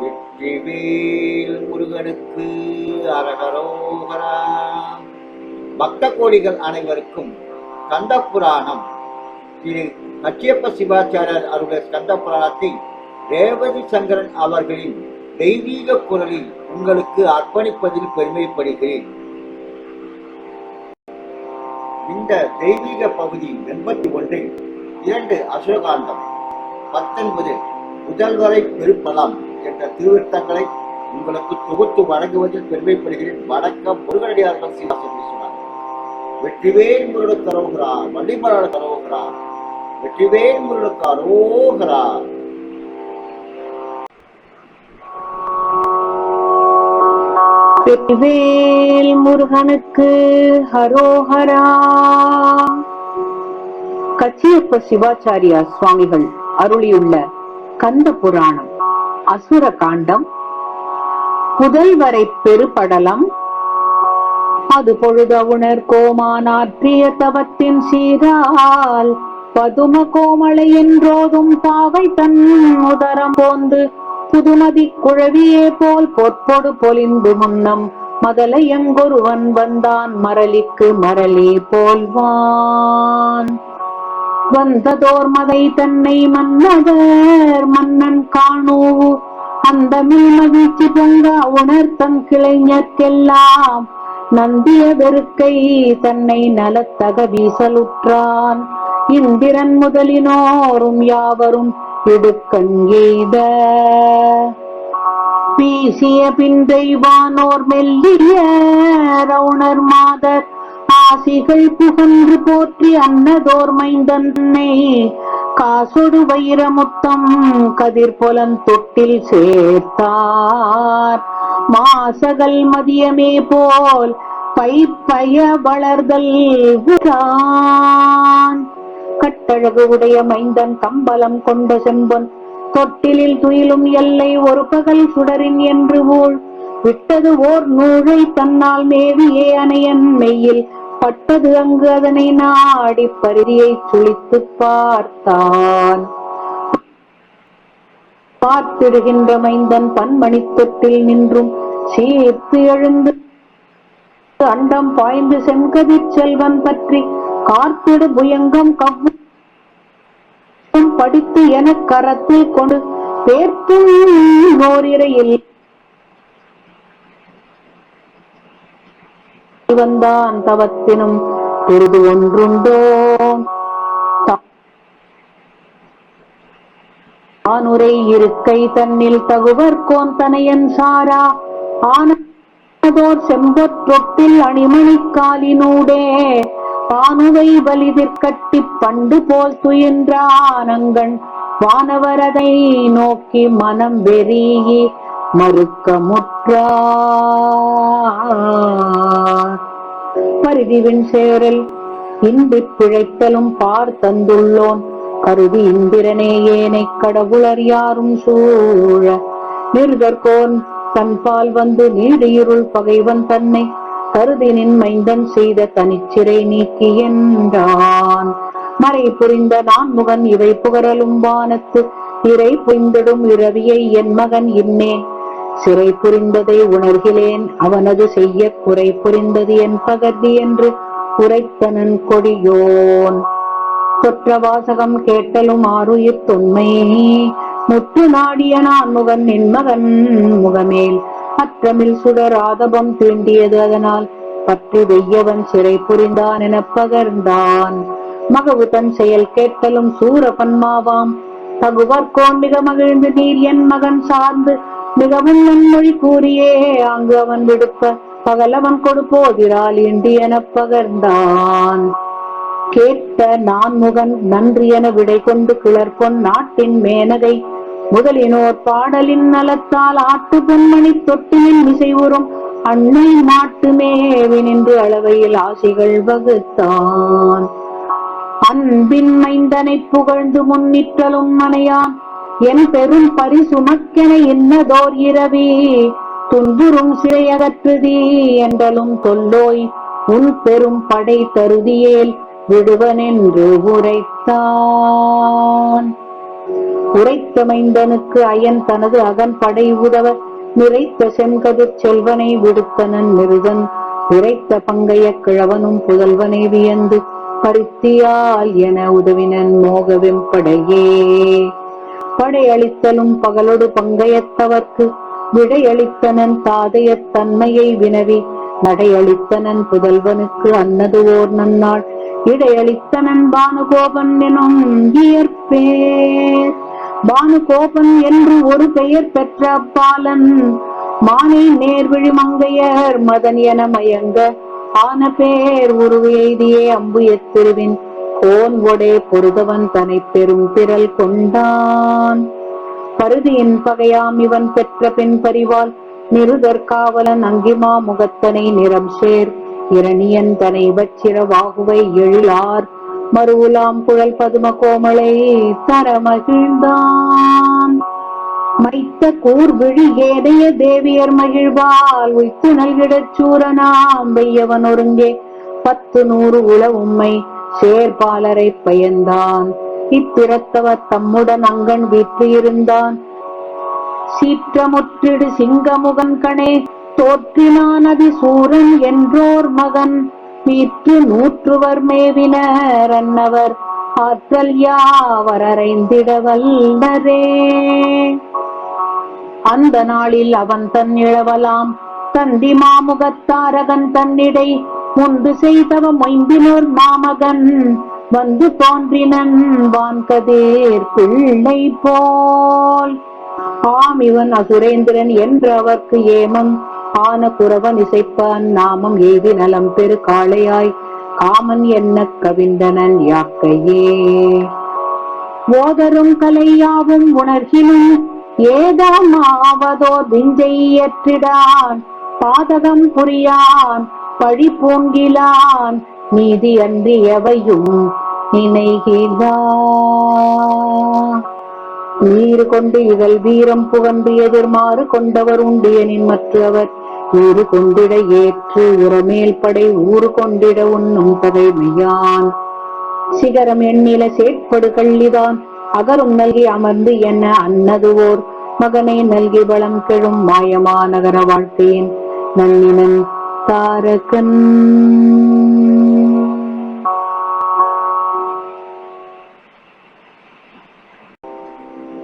வெற்றிவேல் முருகனுக்கு அரகரோகரா. பக்த கோடிகள் அனைவருக்கும் கந்த புராணம் திரு கச்சியப்ப சிவாச்சாரியர் அவருடைய கந்த புராணத்தை ரேவதி சங்கரன் அவர்களின் தெய்வீக குரலில் உங்களுக்கு அர்ப்பணிப்பதில் பெருமைப்படுகிறேன். இந்த தெய்வீக பகுதி எண்பத்தி ஒன்றில் இரண்டு அசோகாண்டம் பத்தொன்பது முதல்வரை பெருப்பலம். என்ற திருவிருத்தங்களை உங்களுக்கு தொகுத்து வழங்குவதில் பெருமைப்படுகிறேன். வணக்கம் முருகனடியார்கள் சீவாசம் சொன்னார். வெற்றிவேல் முருகனுக்கு அரோகிறார் வள்ளிமலாளுக்கு அரோகிறார் வெற்றிவேல் முருகனுக்கு அரோகிறார் வெற்றிவேல் முருகனுக்கு ஹரோஹரா கச்சியப்ப சிவாச்சாரியா சுவாமிகள் அருளியுள்ள கந்த புராணம். அசுர காண்டம் புதல்வரை பெருபடலம் அது பொழுதவுணர் கோமானாற்றிய தவத்தின் சீரால் பதும கோமளை என்றோதும் பாவை தன் உதரம் போந்து புதுமதி குழவியே போல் பொற்பொடு பொலிந்து முன்னம் மதலையங்கொருவன் வந்தான் மரளிக்கு மரளி போல்வான். வந்ததோர் மதை தன்னை மன்னதர் மன்னன் காணூ. அந்த மகிழ்ச்சி பொங்க உணர்த்தம் கிளைஞர்க்கெல்லாம். நந்திய வெறுக்கை தன்னை நலத்தக வீசலுற்றான். இந்திரன் முதலினோரும் யாவரும் இடுக்கண் எய்த. பீசிய பின் தெய்வானோர் மெல்லிய ரவுணர் மாதர் ஆசிகள் புகன்று போற்றி அன்னதோர் மைந்தன்னை காசொடு வைரமுத்தம் கதிர் தொட்டில் சேர்த்தார். மாசகல் மதியமே போல் பைப்பய வளர்தல் கட்டழகு உடைய மைந்தன் கம்பலம் கொண்ட செம்பன். தொட்டிலில் துயிலும் எல்லை ஒரு பகல் சுடரின் என்று ஊழ். விட்டது ஓர் நூழை தன்னால் மேவியே அணையன். மெய்யில் பட்டது அங்கு அதனை நாடி பரிதியை சுழித்து பார்த்தான். பார்த்திடுகின்ற மைந்தன் பன்மணி தொட்டில் நின்றும் சீர்த்து எழுந்து அண்டம் பாய்ந்து செங்கதிர் செல்வன் பற்றி கார்த்திடு புயங்கம் கவ்வும் படித்து என கரத்தில் கொண்டு பேர்த்தும் ஓரிரையில் வந்தான் தவத்தினும் பெரிது ஒன்றுண்டோ? ஆனுரை இருக்கை தன்னில் தகுவர் கோந்தனையன் சாரா. ஆனதோர் செம்பொற்றொட்டில் அணிமணி காலினூடே. பானுவை வலிதிற்கட்டி பண்டு போல் துயின்றானங்கண் வானவரதை நோக்கி மனம் வெறியி மறுக்க முற்றார் பரிதிவின் சேரல். இன்பிற் பிழைத்தலும் பார் தந்துள்ளோன். கருதி இந்திரனே ஏனை கடவுளர் யாரும் சூழ நிர்கற்கோன் தன்பால் வந்து நீடியிருள் பகைவன் தன்னை கருதினின் மைந்தன் செய்த தனிச்சிறை நீக்கி என்றான். மறை புரிந்த நான் முகன் இவை புகழலும் வானத்து. இறை புரிந்திடும் இரவியை என் மகன் இன்னேன். சிறை புரிந்ததை உணர்கிறேன். அவனது செய்ய குறை புரிந்தது என் பகர்தி என்று உரைத்தனன் கொடியோன். தொற்ற வாசகம் கேட்டலும் ஆறுயிர் தொன்மை. முற்று நாடிய நான் முகன் என் மகன். முகமேல் அற்றமில் சுடர் ஆதபம் தீண்டியது அதனால் பற்றி வெய்யவன் சிறை புரிந்தான் எனப் பகர்ந்தான். மகவு தன் செயல் கேட்டலும் சூரபன்மாவாம். தகுவர் கோண்டிக மகிழ்ந்து நீர் என் மகன் சார்ந்து மிகவும் நன்மொழி கூறியே அங்கு அவன் விடுப்ப பகலவன் கொடுப்போதிரால் இண்டி எனப் பகர்ந்தான். கேட்ட நான் முகன் நன்றி என விடை கொண்டு கிளர்பொன் நாட்டின் மேனகை. முதலினோர் பாடலின் நலத்தால் ஆட்டு பொன்மணி தொட்டிலில் உறும் அன்னை நாட்டு நின்று அளவையில் ஆசைகள் வகுத்தான். அன்பின் மைந்தனை புகழ்ந்து முன்னிற்றலும் மனையான் என் பெரும் பரிசுமக்கென இன்னதோர் இரவி துன்புறும் சிறையகற்றுதி என்றலும் தொல்லோய் உன் பெரும் படை தருதியேல் விடுவனென்று உரைத்தான். உரைத்த மைந்தனுக்கு அயன் தனது அகன் படை உதவ நிறைத்த செங்கதிர் செல்வனை விடுத்தனன் மிருதன் உரைத்த பங்கைய கிழவனும் புதல்வனை வியந்து பருத்தியால் என உதவினன் மோகவெம்படையே படையளித்தலும் பகலொடு பங்கையத்தவர்க்கு விடையளித்தனன் தாதையத் தன்மையை வினவி நடையளித்தனன் புதல்வனுக்கு அன்னது ஓர் நன்னாள். இடையளித்தனன் பானுகோபன் எனும் இயற்பேர். பானுகோபன் என்று ஒரு பெயர் பெற்ற அப்பாலன். மானை நேர்விழி மங்கையர் மதன் என மயங்க ஆன பேர் உருவு எய்தியே அம்பு எத்திருவின் கோன் ஒடே பொருதவன் தனை பெரும் பிறல் கொண்டான். பருதியின் பகையாம் இவன் பெற்ற பெண் பரிவால் நிருதற்காவலன் அங்கிமா முகத்தனை நிறம் சேர். இரணியன் தனை வச்சிர வாகுவை எழிலார். மறுவுலாம் குழல் பதும கோமலை தர மகிழ்ந்தான். மைத்த கூர்விழி ஏதைய தேவியர் மகிழ்வால் உய்த்துணல் நல்கிடச் சூரனாம் வெய்யவன் ஒருங்கே பத்து நூறு உள உம்மை சேர்பாலரை பயந்தான் இத்திரத்தவர் தம்முடன் அங்கன் வீற்று இருந்தான் சீற்றமுற்றிடு சிங்கமுகன் கணே தோற்றினான் சூரன் என்றோர் மகன். வீற்று நூற்றுவர் மேவினர் அன்னவர் ஆற்றல் யாவர் அறைந்திட வல்லரே. அந்த நாளில் அவன் தன் இழவலாம் தந்தி மாமுகத்தாரகன் தன்னிடை முன்பு செய்தவ மொயம்பினோர் மாமகன். வந்து தோன்றினன் வான்கதேர் பிள்ளை போல். ஆம் இவன் அசுரேந்திரன் என்று அவர்க்கு ஏமம். ஆன குறவன் இசைப்பான் நாமம் எய்தி நலம் பெரு காளையாய். காமன் என்ன கவிந்தனன் யாக்கையே. ஓதரும் கலையாவும் உணர்கிலும் ஆவதோ விஞ்சை ஏற்றிடான். பாதகம் புரியான். பழி போங்கிலான் நீதி அன்றி எவையும் நினைகிறான் நீர் கொண்டு இகழ் வீரம் புகந்து எதிர்மாறு கொண்டவர் உண்டியனின் மற்றவர் ஊறு கொண்டிட ஏற்று உரமேல் படை ஊறு கொண்டிட உண்ணும் பகைமையான் சிகரம் எண்ணில சேட்படு கள்ளிதான். அகரும் நல்கி அமர்ந்து என்ன அன்னதுவோர் மகனை நல்கி வளம் கெழும் மாயமா நகர வாழ்க்கையின் நன்னினன் தாரகன்.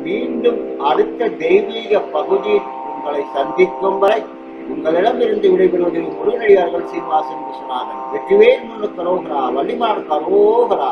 மீண்டும் அடுத்த தெய்வீக பகுதியில் உங்களை சந்திக்கும் வரை உங்களிடமிருந்து விடைபெறுவதில் முருகனடியார்கள் சீனிவாசன் விஸ்வநாதன் வெற்றிவேல் முன்னு கரோகரா வள்ளிமான் கரோகரா